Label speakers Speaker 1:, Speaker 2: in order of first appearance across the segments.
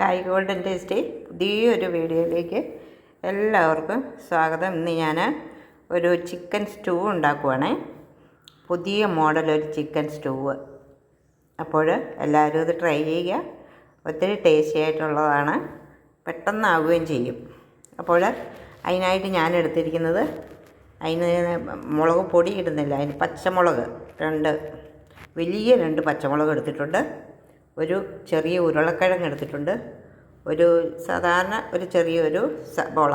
Speaker 1: hi golden tasty പുതിയൊരു വീഡിയോയിലേക്ക് എല്ലാവർക്കും സ്വാഗതം ഇന്ന് ഞാൻ ഒരു ചിക്കൻ സ്റ്റൂ ഉണ്ടാക്കുവാണേ പുതിയ മോഡൽ ഒരു ചിക്കൻ സ്റ്റൂ അപ്പോൾ എല്ലാവരും ഇത് ട്രൈ ചെയ്യുക ഒത്തിരി ടേസ്റ്റി ആയിട്ടുള്ളതാണ് പെട്ടെന്നാവുകയും ചെയ്യും അപ്പോൾ അതിനായിട്ട് ഞാൻ എടുത്തിരിക്കുന്നത് അതിന് മുളക് പൊടി ഇടുന്നില്ല അതിന് പച്ചമുളക് രണ്ട് വലിയ രണ്ട് പച്ചമുളക് എടുത്തിട്ടുണ്ട് ഒരു ചെറിയ ഉരുളക്കിഴങ്ങ് എടുത്തിട്ടുണ്ട് ഒരു സാധാരണ ഒരു ചെറിയൊരു സബോള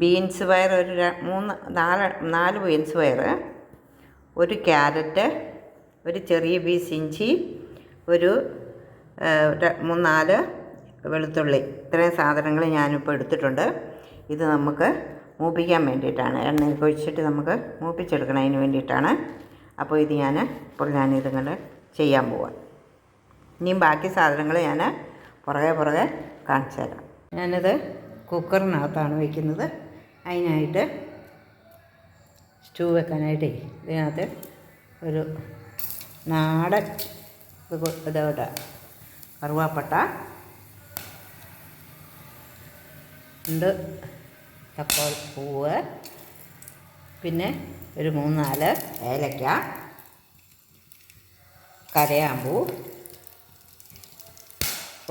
Speaker 1: ബീൻസ് വയർ ഒരു മൂന്ന് നാല് നാല് ബീൻസ് വയർ ഒരു ക്യാരറ്റ് ഒരു ചെറിയ പീസ് ഇഞ്ചി ഒരു മൂന്നാല് വെളുത്തുള്ളി ഇത്രയും സാധനങ്ങൾ ഞാനിപ്പോൾ എടുത്തിട്ടുണ്ട് ഇത് നമുക്ക് മൂപ്പിക്കാൻ വേണ്ടിയിട്ടാണ് എണ്ണ കുഴിച്ചിട്ട് നമുക്ക് മൂപ്പിച്ചെടുക്കണതിന് വേണ്ടിയിട്ടാണ് അപ്പോൾ ഇത് ഞാൻ ഇപ്പോൾ ഞാനിതുങ്ങൾ ചെയ്യാൻ പോവാം ഇനിയും ബാക്കി സാധനങ്ങൾ ഞാൻ പുറകെ പുറകെ കാണിച്ചു തരാം ഞാനത് കുക്കറിനകത്താണ് വയ്ക്കുന്നത് അതിനായിട്ട് സ്റ്റൂ വെക്കാനായിട്ടേ ഇതിനകത്ത് ഒരു നാടൻ ഇതോട്ട കറുവാപ്പട്ട ഉണ്ട് ചപ്പോൾ പൂവ് പിന്നെ ഒരു മൂന്നാല് ഏലക്ക കരയാമ്പൂ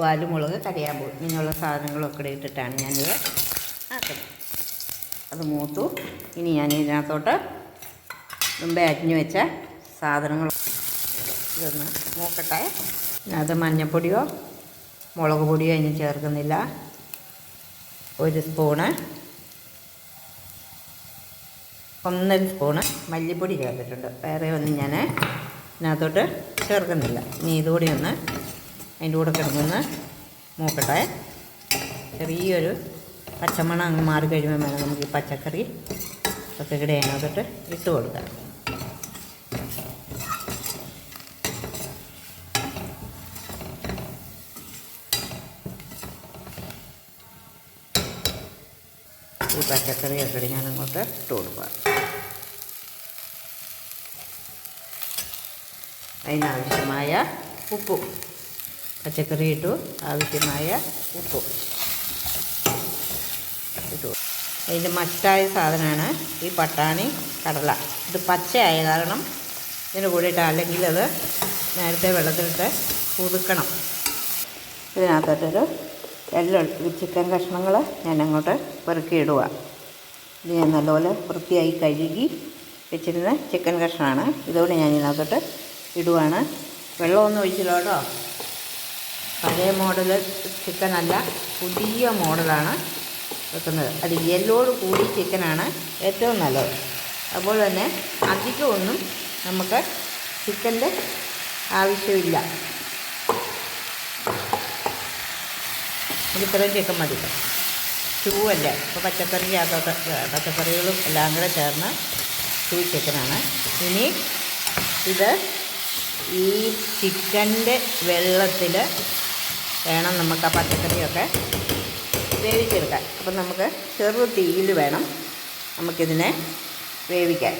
Speaker 1: വാലുമുളക് കരിയാമ്പൂ ഇങ്ങനെയുള്ള സാധനങ്ങളൊക്കെ കൂടെ ഇട്ടിട്ടാണ് ഞാനിത് ആക്കുന്നത് അത് മൂത്തു ഇനി ഞാൻ ഇതിനകത്തോട്ട് മുമ്പേ അരിഞ്ഞു വെച്ച സാധനങ്ങൾ ഇതൊന്ന് നോക്കട്ടെ അത് മഞ്ഞൾപ്പൊടിയോ മുളക് പൊടിയോ ഇനി ചേർക്കുന്നില്ല ഒരു സ്പൂണ് ഒന്നര സ്പൂണ് മല്ലിപ്പൊടി ചേർത്തിട്ടുണ്ട് വേറെ ഒന്നും ഞാൻ ഇതിനകത്തോട്ട് ചേർക്കുന്നില്ല ഇനി ഇതുകൂടി ഒന്ന് അതിൻ്റെ കൂടെ കിടന്നൊന്ന് നോക്കട്ടെ ചെറിയൊരു പച്ചമണം അങ്ങ് മാറി കഴിയുമ്പോൾ വേണം നമുക്ക് ഈ പച്ചക്കറി ഒക്കെ ഇവിടെ അതിനകത്തിട്ട് ഇട്ട് കൊടുക്കാം ഈ പച്ചക്കറിയൊക്കെ ഞാൻ അങ്ങോട്ട് ഇട്ട് കൊടുക്കാം അതിനാവശ്യമായ ഉപ്പും പച്ചക്കറി ഇട്ടു ആവശ്യമായ ഉപ്പ് ഇട്ടു അതിൻ്റെ മസ്റ്റായ സാധനമാണ് ഈ പട്ടാണി കടല ഇത് പച്ചയായ കാരണം ഇതിന് കൂടിയിട്ട് അല്ലെങ്കിൽ അത് നേരത്തെ വെള്ളത്തിലിട്ട് പുതുക്കണം ഇതിനകത്തോട്ടൊരു വെള്ളം ചിക്കൻ കഷ്ണങ്ങൾ ഞാൻ അങ്ങോട്ട് പെറുക്കിയിടുക ഇത് ഞാൻ നല്ലപോലെ വൃത്തിയായി കഴുകി വെച്ചിരുന്ന ചിക്കൻ കഷ്ണമാണ് ഇതോടെ ഞാൻ ഇതിനകത്തോട്ട് ഇടുവാണ് വെള്ളമൊന്നും ഒഴിച്ചില്ല കേട്ടോ പഴയ മോഡൽ ചിക്കനല്ല പുതിയ മോഡലാണ് വെക്കുന്നത് അത് എല്ലോട് കൂടി ചിക്കനാണ് ഏറ്റവും നല്ലത് അതുപോലെ തന്നെ അധികമൊന്നും നമുക്ക് ചിക്കൻ്റെ ആവശ്യമില്ല ഇത്രയും ചിക്കൻ മതി ചൂവല്ല ഇപ്പോൾ പച്ചക്കറി പച്ചക്കറികളും എല്ലാം കൂടെ ചേർന്ന് ചൂ ചിക്കനാണ് ഇനി ഇത് ഈ ചിക്കൻ്റെ വെള്ളത്തിൽ വേണം നമുക്ക് ആ പച്ചക്കറിയൊക്കെ വേവിച്ചെടുക്കാൻ അപ്പം നമുക്ക് ചെറു തീയിൽ വേണം നമുക്കിതിനെ വേവിക്കാൻ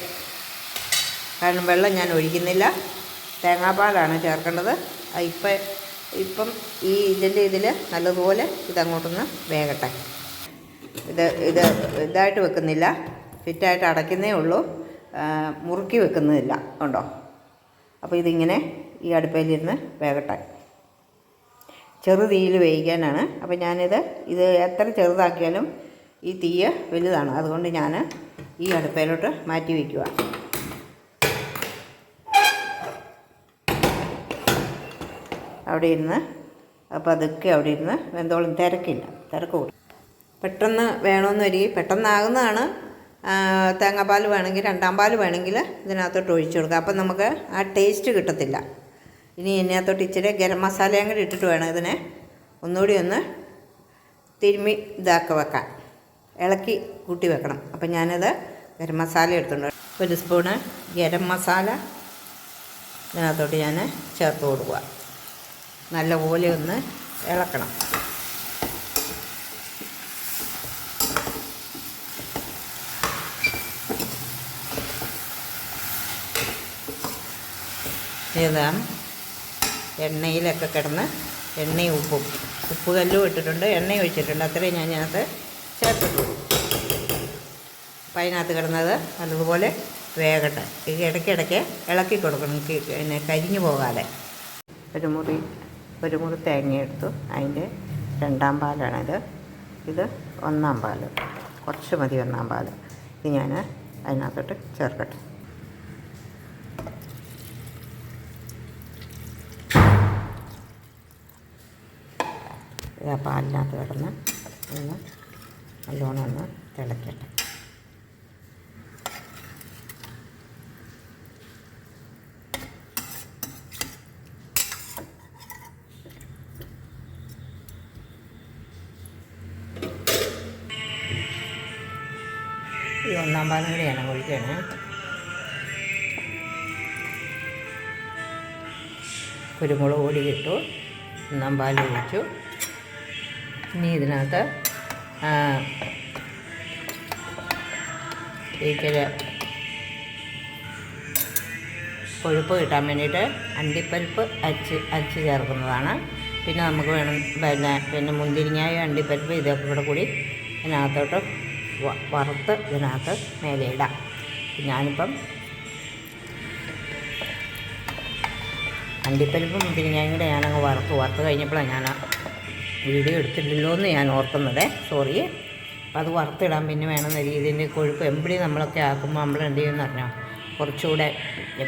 Speaker 1: കാരണം വെള്ളം ഞാൻ ഒഴിക്കുന്നില്ല തേങ്ങാപ്പാലാണ് ചേർക്കേണ്ടത് ഇപ്പം ഇപ്പം ഈ ഇതിൻ്റെ ഇതിൽ നല്ലതുപോലെ ഇതങ്ങോട്ടൊന്ന് വേകട്ടെ ഇത് ഇത് ഇതായിട്ട് വെക്കുന്നില്ല ഫിറ്റായിട്ട് അടയ്ക്കുന്നേ ഉള്ളൂ മുറുക്കി വെക്കുന്നില്ല ഉണ്ടോ അപ്പോൾ ഇതിങ്ങനെ ഈ അടുപ്പയിലിരുന്ന് വേകട്ടെ ചെറു തീയിൽ വേവിക്കാനാണ് അപ്പോൾ ഞാനിത് ഇത് എത്ര ചെറുതാക്കിയാലും ഈ തീയ് വലുതാണ് അതുകൊണ്ട് ഞാൻ ഈ അടുപ്പയിലോട്ട് മാറ്റി വയ്ക്കുക അവിടെ ഇരുന്ന് അപ്പോൾ അതൊക്കെ അവിടെ ഇരുന്ന് വെന്തോളം തിരക്കില്ല തിരക്ക് കൂടും പെട്ടെന്ന് വേണമെന്ന് വരികയും പെട്ടെന്നാകുന്നതാണ് തേങ്ങാപ്പാൽ വേണമെങ്കിൽ രണ്ടാം പാൽ വേണമെങ്കിൽ ഇതിനകത്തോട്ട് ഒഴിച്ചു കൊടുക്കുക അപ്പം നമുക്ക് ആ ടേസ്റ്റ് കിട്ടത്തില്ല ഇനി ഇതിനകത്തോട്ട് ഇച്ചിരി ഗരം മസാലയും കൂടി ഇട്ടിട്ട് വേണം ഇതിനെ ഒന്നുകൂടി ഒന്ന് തിരുമ്മി ഇതാക്കി വെക്കാൻ ഇളക്കി കൂട്ടി വെക്കണം അപ്പം ഞാനത് ഗരം മസാല എടുത്തുണ്ട് ഒരു സ്പൂണ് ഗരം മസാല ഇതിനകത്തോട്ട് ഞാൻ ചേർത്ത് കൊടുക്കുക നല്ലപോലെ ഒന്ന് ഇളക്കണം ഏതാണ് എണ്ണയിലൊക്കെ കിടന്ന് എണ്ണയും ഉപ്പും ഉപ്പ് കല്ലും ഇട്ടിട്ടുണ്ട് എണ്ണ ഒഴിച്ചിട്ടുണ്ട് അത്രയും ഞാൻ ഇതിനകത്ത് ചേർത്തിട്ടുള്ളൂ അപ്പം അതിനകത്ത് കിടന്നത് നല്ലതുപോലെ വേകട്ടെ ഈ ഇടയ്ക്കിടയ്ക്ക് ഇളക്കി കൊടുക്കണം പിന്നെ കരിഞ്ഞു പോകാതെ ഒരു മുറി ഒരു മുറി തേങ്ങ എടുത്തു അതിൻ്റെ രണ്ടാം പാലാണിത് ഇത് ഒന്നാം പാല് കുറച്ച് മതി ഒന്നാം പാല് ഇത് ഞാൻ അതിനകത്തോട്ട് ചേർക്കട്ടെ ആ പാലിനകത്ത് കിടന്ന് ഒന്ന് നല്ലോണം ഒന്ന് തിളക്കട്ടെ ഈ ഒന്നാം കൂടി ഞാൻ ഒഴിക്കണേ കുരുമുളക് പൊടി കിട്ടു ഒന്നാം പാൽ ഒഴിച്ചു ഇനി ഇതിനകത്ത് ഇച്ചിരി കൊഴുപ്പ് കിട്ടാൻ വേണ്ടിയിട്ട് അണ്ടിപ്പരിപ്പ് അച്ച് അച്ച് ചേർക്കുന്നതാണ് പിന്നെ നമുക്ക് വേണം പിന്നെ പിന്നെ മുന്തിരിങ്ങായും അണ്ടിപ്പരിപ്പ് ഇതൊക്കെ കൂടെ കൂടി ഇതിനകത്തോട്ട് വറുത്ത് ഇതിനകത്ത് മേലെ ഇടാം ഞാനിപ്പം അണ്ടിപ്പരിപ്പും മുന്തിരിങ്ങായും കൂടെ ഞാനങ്ങ് വറുത്ത് വറുത്ത് കഴിഞ്ഞപ്പോഴാണ് ഞാൻ വീഡിയോ എടുത്തില്ലല്ലോ എന്ന് ഞാൻ ഓർക്കുന്നത് സോറി അപ്പോൾ അത് വറുത്തിടാൻ പിന്നെ വേണമെന്ന രീതിയിൽ കൊഴുപ്പ് എമ്പിളി നമ്മളൊക്കെ ആക്കുമ്പോൾ നമ്മൾ എന്ത് ചെയ്യുമെന്ന് പറഞ്ഞാൽ കുറച്ചുകൂടെ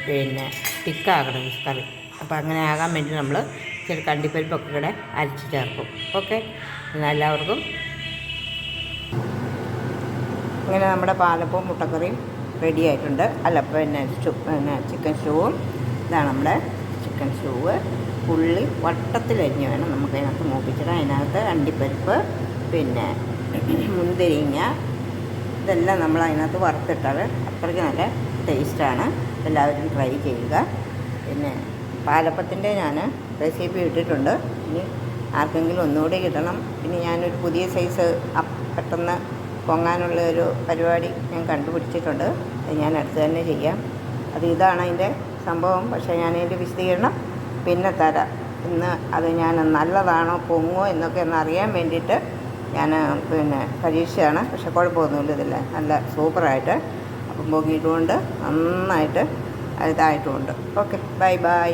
Speaker 1: പിന്നെ തിക്കാകണം കറി അപ്പോൾ അങ്ങനെ ആകാൻ വേണ്ടി നമ്മൾ ചെറിയ കണ്ടിപ്പരിപ്പൊക്കെ ഇവിടെ അരച്ച് ചേർക്കും ഓക്കെ എന്നാൽ എല്ലാവർക്കും അങ്ങനെ നമ്മുടെ പാലപ്പവും മുട്ടക്കറിയും റെഡി ആയിട്ടുണ്ട് അല്ല പിന്നെ പിന്നെ ചിക്കൻ സ്റ്റൂവും ഇതാണ് നമ്മുടെ ചിക്കൻ സ്റ്റൂവ് ഉള്ളി വട്ടത്തിലരിഞ്ഞ് വേണം നമുക്ക് അതിനകത്ത് മൂപ്പിച്ചിടാം അതിനകത്ത് അണ്ടിപ്പരിപ്പ് പിന്നെ മുന്തിരിങ്ങ ഇതെല്ലാം നമ്മൾ അതിനകത്ത് വറുത്തിട്ടത് അത്രയ്ക്ക് നല്ല ടേസ്റ്റാണ് എല്ലാവരും ട്രൈ ചെയ്യുക പിന്നെ പാലപ്പത്തിൻ്റെ ഞാൻ റെസിപ്പി ഇട്ടിട്ടുണ്ട് ഇനി ആർക്കെങ്കിലും ഒന്നുകൂടി കിട്ടണം പിന്നെ ഞാനൊരു പുതിയ സൈസ് പെട്ടെന്ന് പൊങ്ങാനുള്ള ഒരു പരിപാടി ഞാൻ കണ്ടുപിടിച്ചിട്ടുണ്ട് അത് ഞാൻ അടുത്ത് തന്നെ ചെയ്യാം അത് ഇതാണ് അതിൻ്റെ സംഭവം പക്ഷേ ഞാൻ വിശദീകരണം പിന്നെ തരാം ഇന്ന് അത് ഞാൻ നല്ലതാണോ പൊങ്ങോ എന്നൊക്കെ ഒന്ന് അറിയാൻ വേണ്ടിയിട്ട് ഞാൻ പിന്നെ പരീക്ഷയാണ് പക്ഷെ കുഴപ്പമൊന്നുമില്ല ഇതില്ല നല്ല സൂപ്പറായിട്ട് അപ്പം പൊങ്ങിയിട്ടുമുണ്ട് നന്നായിട്ട് ഇതായിട്ടുമുണ്ട് ഓക്കെ ബൈ ബൈ